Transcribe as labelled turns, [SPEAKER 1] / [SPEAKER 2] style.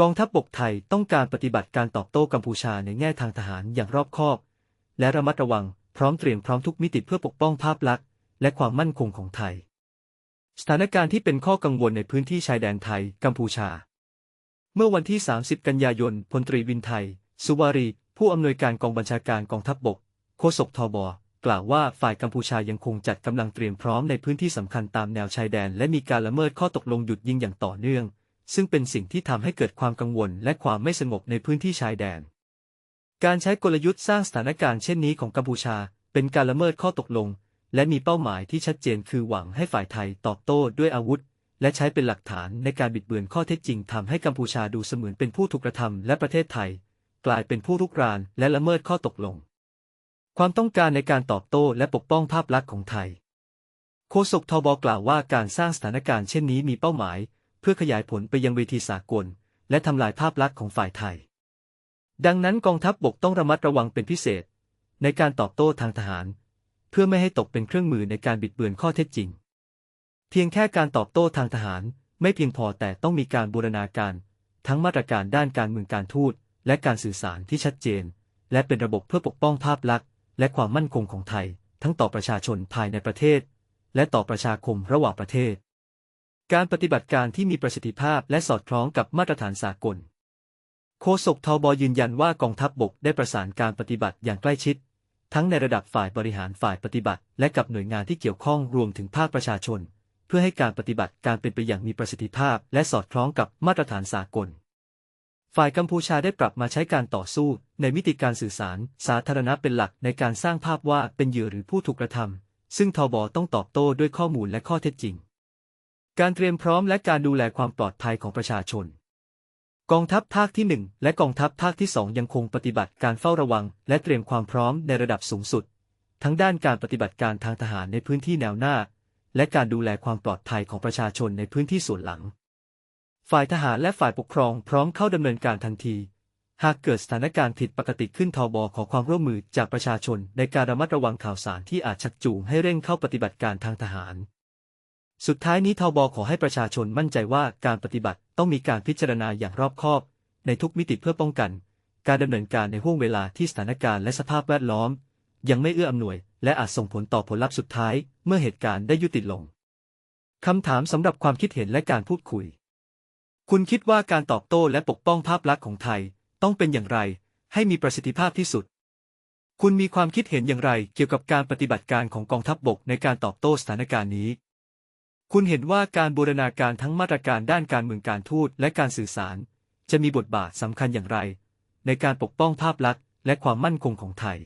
[SPEAKER 1] กองทัพบกไทยต้องการปฏิบัติการตอบโต้กัมพูชาในแง่ทางทหารอย่างรอบคอบ และระมัดระวังพร้อมเตรียมพร้อมทุกมิติเพื่อปกป้องภาพลักษณ์และความมั่นคงของไทย สถานการณ์ที่เป็นข้อกังวลในพื้นที่ชายแดนไทยกัมพูชา เมื่อวันที่ 30 กันยายนพลตรีวินไทย สุวารี ผู้อำนวยการกองบัญชาการกองทัพบกโฆษกทบกล่าวว่าฝ่ายกัมพูชายังคงจัดกำลังเตรียมพร้อมในพื้นที่สำคัญตามแนวชายแดน และมีการละเมิดข้อตกลงหยุดยิงอย่างต่อเนื่อง ซึ่งเป็นสิ่งที่ทำให้เกิดความกังวลและความไม่สงบในพื้นที่ชายแดน การใช้กลยุทธ์สร้างสถานการณ์เช่นนี้ของกัมพูชา เป็นการละเมิดข้อตกลง และมีเป้าหมายที่ชัดเจนคือหวังให้ฝ่ายไทยตอบโต้ด้วยอาวุธ และใช้เป็นหลักฐานในการบิดเบือนข้อเท็จจริงทำให้กัมพูชาดูเสมือนเป็นผู้ถูกกระทำและประเทศไทย กลายเป็นผู้รุกรานและละเมิดข้อตกลง ความต้องการในการตอบโต้และปกป้องภาพลักษณ์ของไทยโฆษกทบกล่าวว่าการสร้างสถานการณ์เช่นนี้มีเป้าหมาย เพื่อขยายผลไปยังเวทีสากล และทำลายภาพลักษณ์ของฝ่ายไทย ดังนั้นกองทัพบบกต้องระมัดระวังเป็นพิเศษ ในการตอบโต้ทางทหาร เพื่อไม่ให้ตกเป็นเครื่องมือในการบิดเบือนข้อเท็จจริง เพียงแค่การตอบโต้ทางทหาร ไม่เพียงพอแต่ต้องมีการบูรณาการ ทั้งมาตรการด้านการเมืองการทูตและการสื่อสารที่ชัดเจน และเป็นระบบเพื่อปกป้องภาพลักษณ์ และความมั่นคงของไทย ทั้งต่อประชาชนภายในประเทศ และต่อประชาคมระหว่างประเทศ การปฏิบัติการที่มีประสิทธิภาพและสอดคล้องกับมาตรฐานสากล โฆษกทบยืนยันว่ากองทัพบบกได้ประสานการปฏิบัติอย่างใกล้ชิด ทั้งในระดับฝ่ายบริหารฝ่ายปฏิบัติ และกับหน่วยงานที่เกี่ยวข้องรวมถึงภาคประชาชน เพื่อให้การปฏิบัติการเป็นไปอย่างมีประสิทธิภาพ และสอดคล้องกับมาตรฐานสากล ฝ่ายกัมพูชาได้ปรับมาใช้การต่อสู้ ในมิติการสื่อสาร สาธารณะเป็นหลักในการสร้างภาพว่าเป็นเหยื่อหรือผู้ถูกกระทำซึ่งทบต้องตอบโต้ด้วยข้อมูลและข้อเท็จจริง การเตรียมพร้อมและการดูแลความปลอดภัยของประชาชน กองทัพภาคที่ 1 และกองทัพภาคที่ 2 ยังคงปฏิบัติการเฝ้าระวัง และเตรียมความพร้อมในระดับสูงสุด ทั้งด้านการปฏิบัติการทางทหารในพื้นที่แนวหน้า และการดูแลความปลอดภัยของประชาชนในพื้นที่ส่วนหลัง ฝ่ายทหารและฝ่ายปกครองพร้อมเข้าดำเนินการทันที หากเกิดสถานการณ์ผิดปกติขึ้นทบขอความร่วมมือจากประชาชนในการระมัดระวังข่าวสารที่อาจชักจูงให้เร่งเข้าปฏิบัติการทางทหาร สุดท้ายนี้ทบขอให้ประชาชนมั่นใจว่าการปฏิบัติต้องมีการพิจารณาอย่างรอบคอบ ในทุกมิติเพื่อป้องกัน การดำเนินการในห่วงเวลาที่สถานการณ์และสภาพแวดล้อม ยังไม่เอื้ออำนวย และอาจส่งผลต่อผลลัพธ์สุดท้าย เมื่อเหตุการณ์ได้ยุติลงคำถามสำหรับความคิดเห็นและการพูดคุย คุณคิดว่าการตอบโต้และปกป้องภาพลักษณ์ของไทย ต้องเป็นอย่างไร ให้มีประสิทธิภาพที่สุด คุณมีความคิดเห็นอย่างไร เกี่ยวกับการปฏิบัติการของกองทัพบบกในการตอบโต้สถานการณ์นี้ คุณเห็นว่าการบูรณาการทั้งมาตรการด้านการเมืองการทูตและการสื่อสาร จะมีบทบาทสำคัญอย่างไร ในการปกป้องภาพลักษณ์และความมั่นคงของไทย